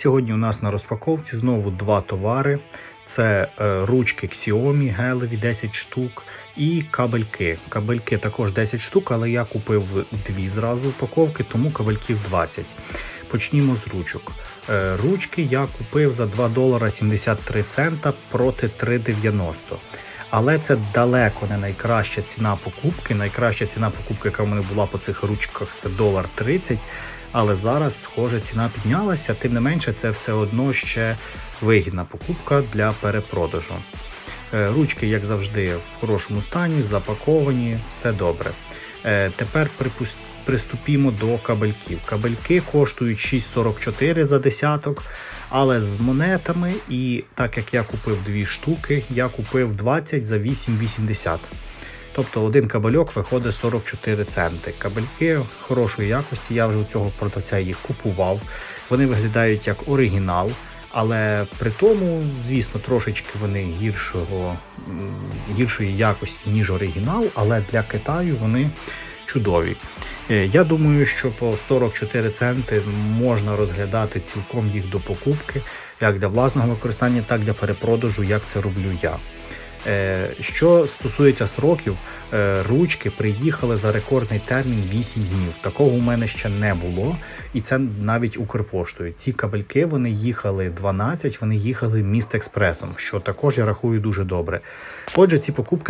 Сьогодні у нас на розпаковці знову два товари: це е, ручки Xiaomi гелеві 10 штук і кабельки. Кабельки також 10 штук, але я купив дві зразу упаковки, тому кабельків 20. Почнімо з ручок. Е, Ручки я купив за 2 долара 73 цента проти 3,90. Але це далеко не найкраща ціна покупки. Найкраща ціна покупки, яка в мене була по цих ручках, це долар 30. Але зараз, схоже, ціна піднялася. Тим не менше, це все одно ще вигідна покупка для перепродажу. Е, Ручки, як завжди, в хорошому стані, запаковані, все добре. Е, Тепер приступімо до кабельків. Кабельки коштують 6,44 за десяток, але з монетами, і так як я купив дві штуки, я купив 20 за 8,80. Тобто один кабельок виходить 44 центи. Кабельки хорошої якості, я вже у цього продавця їх купував. Вони виглядають як оригінал, але при тому, звісно, трошечки вони гіршого, гіршої якості, ніж оригінал, але для Китаю вони чудові. Е, Я думаю, що по 44 центи можна розглядати цілком їх до покупки, як для власного використання, так і для перепродажу, як це роблю я. Е, Що стосується сроків, е, ручки приїхали за рекордний термін 8 днів. Такого у мене ще не було, і це навіть Укрпоштою. Ці кабельки вони їхали 12, вони їхали міст експресом, що також я рахую дуже добре. Отже, ці покупки